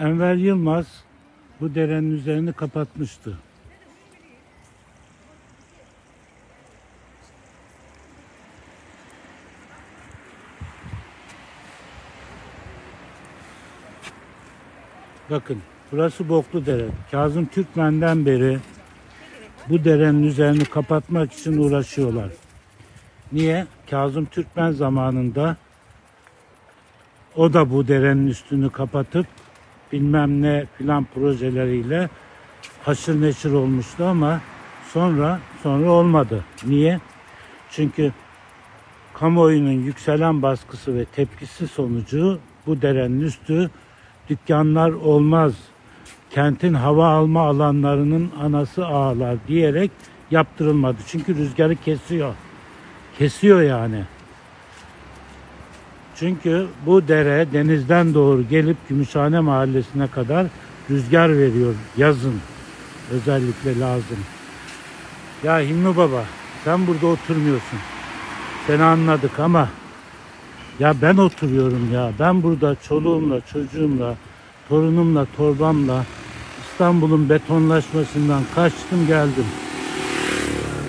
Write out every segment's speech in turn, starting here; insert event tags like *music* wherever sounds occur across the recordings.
Enver Yılmaz bu derenin üzerini kapatmıştı. Bakın burası Boklu Dere. Kazım Türkmen'den beri bu derenin üzerini kapatmak için uğraşıyorlar. Niye? Kazım Türkmen zamanında o da bu derenin üstünü kapatıp bilmem ne filan projeleriyle haşır neşir olmuştu ama sonra sonra olmadı. Niye? Çünkü kamuoyunun yükselen baskısı ve tepkisi sonucu bu derenin üstü dükkanlar olmaz. Kentin hava alma alanlarının anası ağlar diyerek yaptırılmadı. Çünkü rüzgarı kesiyor. Kesiyor yani. Çünkü bu dere denizden doğru gelip Gümüşhane mahallesine kadar rüzgar veriyor yazın. Özellikle lazım. Ya Hilmi Baba sen burada oturmuyorsun. Seni anladık ama ya ben oturuyorum ya. Ben burada çoluğumla, çocuğumla, torunumla, torbamla İstanbul'un betonlaşmasından kaçtım geldim.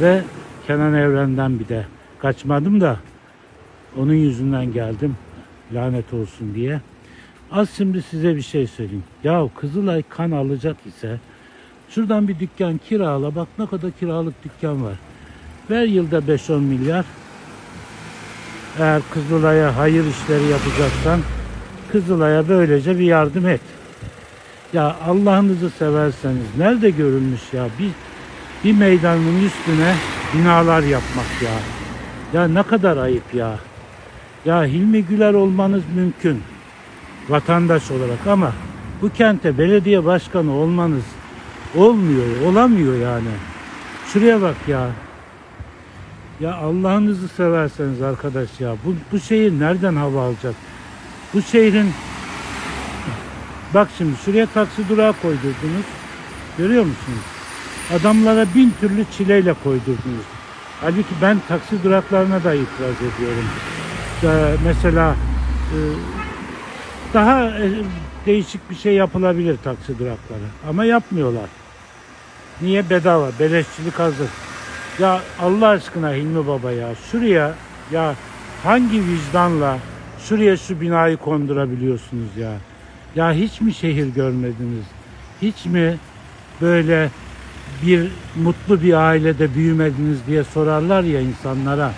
Ve Kenan Evren'den bir de kaçmadım da onun yüzünden geldim. Lanet olsun diye. Az şimdi size bir şey söyleyeyim. Ya Kızılay kan alacak ise şuradan bir dükkan kirala. Bak ne kadar kiralık dükkan var. Ver yılda 5-10 milyar. Eğer Kızılay'a hayır işleri yapacaksan Kızılay'a böylece bir yardım et. Ya Allah'ınızı severseniz nerede görülmüş ya bir bir meydanın üstüne binalar yapmak ya. Ya ne kadar ayıp ya. Ya Hilmi Güler olmanız mümkün vatandaş olarak ama bu kente belediye başkanı olmanız olmuyor, olamıyor yani. Şuraya bak ya. Ya Allah'ınızı severseniz arkadaş ya bu, bu şehir nereden hava alacak? Bu şehrin bak şimdi şuraya taksi durağı koydurdunuz. Görüyor musunuz? Adamlara bin türlü çileyle koydurdunuz. Halbuki ben taksi duraklarına da itiraz ediyorum. Ee, mesela e, daha e, değişik bir şey yapılabilir taksi durakları. Ama yapmıyorlar. Niye bedava? Beleşçilik hazır. Ya Allah aşkına Hilmi Baba ya şuraya ya hangi vicdanla şuraya şu binayı kondurabiliyorsunuz ya? Ya hiç mi şehir görmediniz? Hiç mi böyle bir mutlu bir ailede büyümediniz diye sorarlar ya insanlara.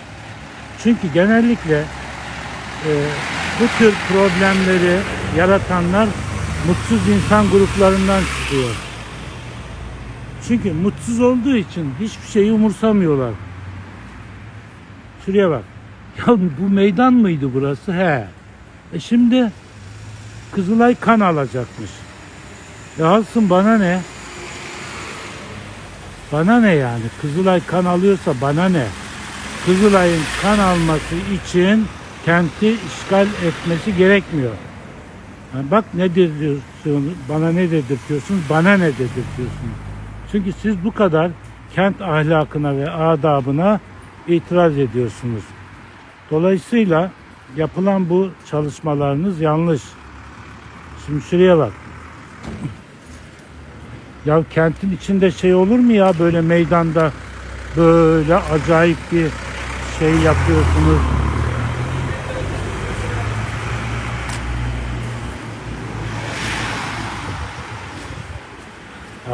Çünkü genellikle e, bu tür problemleri yaratanlar mutsuz insan gruplarından çıkıyor. Çünkü mutsuz olduğu için hiçbir şeyi umursamıyorlar. Şuraya bak. *laughs* Ya bu meydan mıydı burası? He. E şimdi Kızılay kan alacakmış. Ya alsın bana ne? Bana ne yani? Kızılay kan alıyorsa bana ne? Kızılay'ın kan alması için kenti işgal etmesi gerekmiyor. Ha, bak ne dedirtiyorsunuz, bana ne dedirtiyorsunuz, bana ne dedirtiyorsunuz. Çünkü siz bu kadar kent ahlakına ve adabına itiraz ediyorsunuz. Dolayısıyla yapılan bu çalışmalarınız yanlış. Şimdi şuraya bak. Ya kentin içinde şey olur mu ya böyle meydanda böyle acayip bir şey yapıyorsunuz.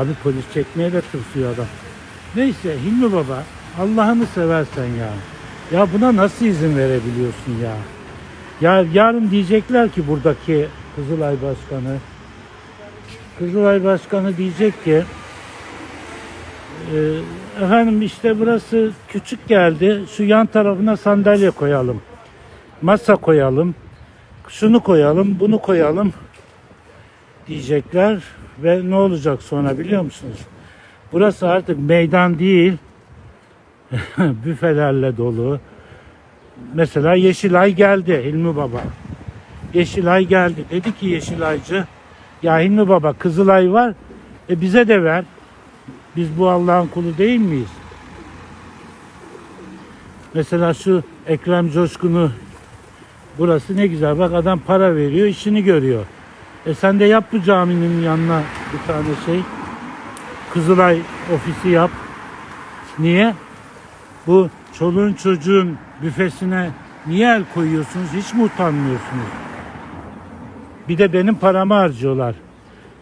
Abi polis çekmeye de tırsıyor adam. Neyse Hilmi Baba Allah'ını seversen ya. Ya buna nasıl izin verebiliyorsun ya? Ya yarın diyecekler ki buradaki Kızılay Başkanı Kızılay Başkanı diyecek ki "E, efendim işte burası küçük geldi. Şu yan tarafına sandalye koyalım. Masa koyalım. Şunu koyalım, bunu koyalım diyecekler ve ne olacak sonra biliyor musunuz? Burası artık meydan değil. *laughs* büfelerle dolu. Mesela Yeşilay geldi Hilmi Baba. Yeşilay geldi. Dedi ki Yeşilaycı ya Hilmi Baba Kızılay var. E bize de ver. Biz bu Allah'ın kulu değil miyiz? Mesela şu Ekrem Coşkun'u burası ne güzel. Bak adam para veriyor, işini görüyor. E sen de yap bu caminin yanına bir tane şey. Kızılay ofisi yap. Niye? Bu çoluğun çocuğun büfesine niye el koyuyorsunuz? Hiç mi utanmıyorsunuz? Bir de benim paramı harcıyorlar.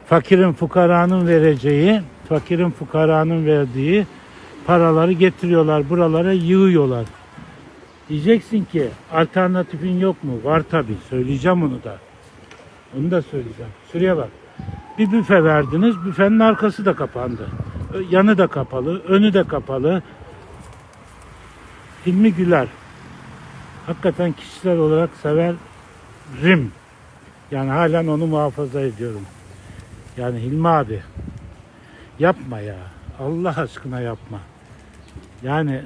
Fakirin fukaranın vereceği, fakirin fukaranın verdiği paraları getiriyorlar buralara yığıyorlar. Diyeceksin ki alternatifin yok mu? Var tabi. Söyleyeceğim onu da. Onu da söyleyeceğim. Şuraya bak. Bir büfe verdiniz. Büfenin arkası da kapandı. Yanı da kapalı. Önü de kapalı. Hilmi Güler. Hakikaten kişisel olarak severim. Yani halen onu muhafaza ediyorum. Yani Hilmi abi. Yapma ya. Allah aşkına yapma. Yani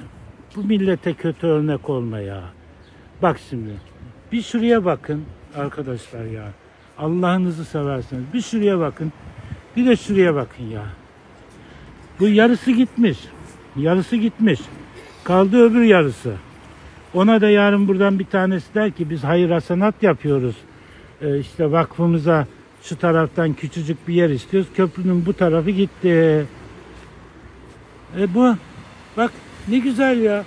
bu millete kötü örnek olma ya. Bak şimdi. Bir şuraya bakın arkadaşlar ya. Allah'ınızı severseniz. Bir şuraya bakın. Bir de şuraya bakın ya. Bu yarısı gitmiş. Yarısı gitmiş. Kaldı öbür yarısı. Ona da yarın buradan bir tanesi der ki biz hayır hasenat yapıyoruz. Ee, işte vakfımıza şu taraftan küçücük bir yer istiyoruz. Köprünün bu tarafı gitti. E bu bak ne güzel ya.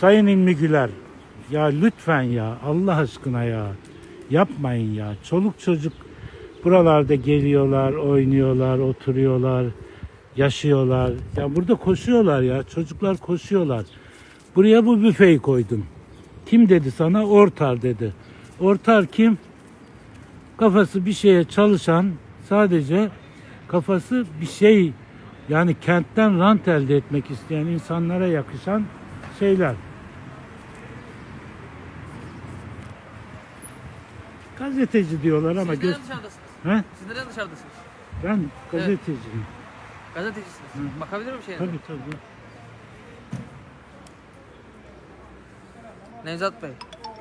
Sayın İlmi Güler. Ya lütfen ya Allah aşkına ya. Yapmayın ya. Çoluk çocuk buralarda geliyorlar, oynuyorlar, oturuyorlar, yaşıyorlar. Ya burada koşuyorlar ya. Çocuklar koşuyorlar. Buraya bu büfeyi koydum. Kim dedi sana? Ortar dedi. Ortar kim? Kafası bir şeye çalışan sadece kafası bir şey yani kentten rant elde etmek isteyen insanlara yakışan şeyler. Gazeteci diyorlar ama Siz göz... neden dışarıdasınız? He? Siz neden dışarıdasınız? Ben gazeteciyim. Gazetecisiniz. Bakabilir miyim şeyine? Tabii tabii. Nevzat Bey.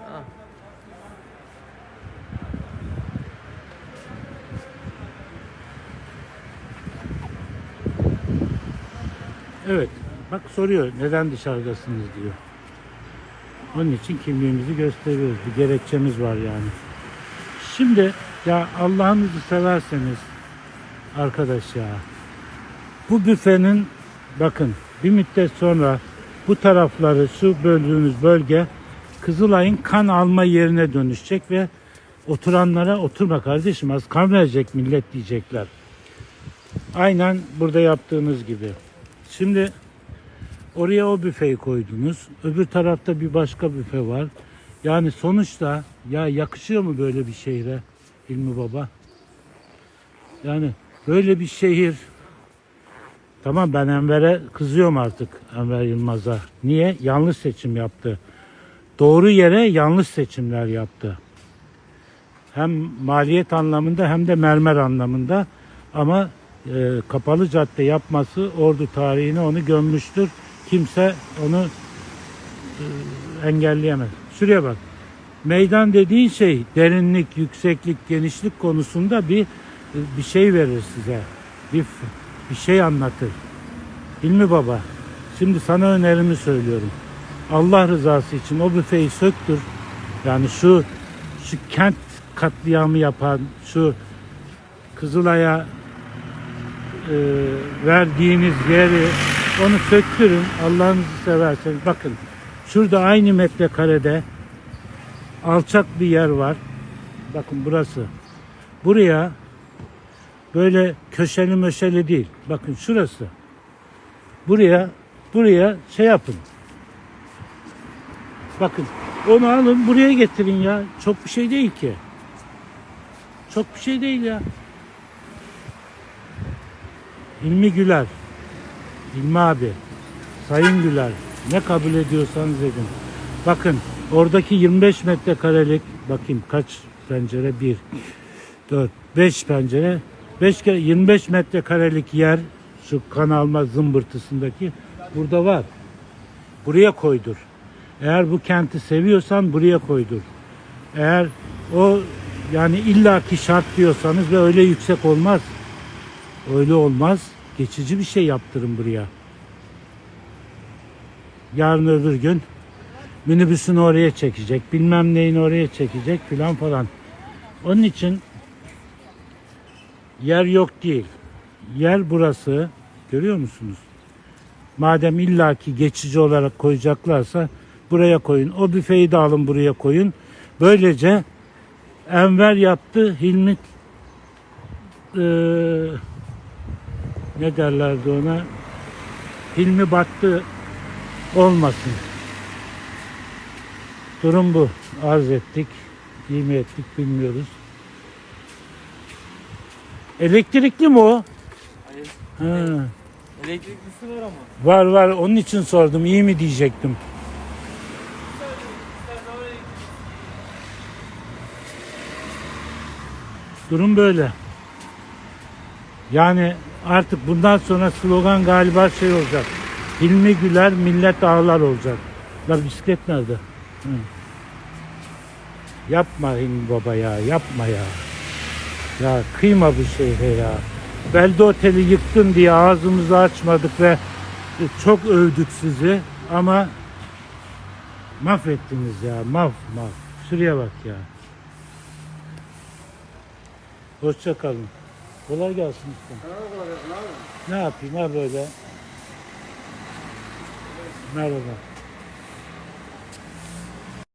Ha. Evet. Bak soruyor neden dışarıdasınız diyor. Onun için kimliğimizi gösteriyoruz. Bir gerekçemiz var yani. Şimdi ya Allah'ınızı severseniz arkadaş ya bu büfenin bakın bir müddet sonra bu tarafları şu böldüğünüz bölge Kızılay'ın kan alma yerine dönüşecek ve oturanlara oturma kardeşim az kan verecek millet diyecekler. Aynen burada yaptığınız gibi. Şimdi oraya o büfeyi koydunuz. Öbür tarafta bir başka büfe var. Yani sonuçta ya yakışıyor mu böyle bir şehre Hilmi Baba? Yani böyle bir şehir Tamam ben Enver'e kızıyorum artık Enver Yılmaz'a. Niye? Yanlış seçim yaptı. Doğru yere yanlış seçimler yaptı. Hem maliyet anlamında hem de mermer anlamında. Ama e, kapalı cadde yapması ordu tarihine onu gömmüştür. Kimse onu e, engelleyemez. Şuraya bak. Meydan dediğin şey derinlik, yükseklik, genişlik konusunda bir bir şey verir size. Bir bir şey anlatır. Hilmi Baba, şimdi sana önerimi söylüyorum. Allah rızası için o büfeyi söktür. Yani şu şu kent katliamı yapan, şu Kızılay'a e, verdiğiniz yeri onu söktürün. Allah'ınızı severseniz. Bakın şurada aynı metrekarede alçak bir yer var. Bakın burası. Buraya böyle köşeli möşeli değil. Bakın şurası. Buraya buraya şey yapın. Bakın onu alın buraya getirin ya. Çok bir şey değil ki. Çok bir şey değil ya. İlmi Güler. İlmi abi. Sayın Güler. Ne kabul ediyorsanız edin. Bakın oradaki 25 metrekarelik bakayım kaç pencere? 1, 4, 5 pencere. 5 kere 25 metrekarelik yer şu kan alma zımbırtısındaki burada var. Buraya koydur. Eğer bu kenti seviyorsan buraya koydur. Eğer o yani illaki şart diyorsanız ve öyle yüksek olmaz. Öyle olmaz. Geçici bir şey yaptırın buraya. Yarın öbür gün minibüsünü oraya çekecek, bilmem neyini oraya çekecek filan falan. Onun için yer yok değil. Yer burası. Görüyor musunuz? Madem illaki geçici olarak koyacaklarsa buraya koyun. O büfeyi de alın buraya koyun. Böylece Enver yaptı. Hilmi eee, ne derlerdi ona? Hilmi battı olmasın. Durum bu. Arz ettik. İyi mi ettik bilmiyoruz. Elektrikli mi o? Hayır. Ha. Elektriklisi var ama. Var var onun için sordum. İyi mi diyecektim. Durum böyle. Yani artık bundan sonra slogan galiba şey olacak. Hilmi güler, millet ağlar olacak. La bisiklet nerede? Hı. Yapma Hilmi baba ya, yapma ya. Ya kıyma bu şehre ya. Belde Oteli yıktın diye ağzımızı açmadık ve çok övdük sizi ama mahvettiniz ya. Maf maf. Şuraya bak ya. Hoşça kalın. Kolay gelsin usta. Ne yapayım ha böyle? Not at all.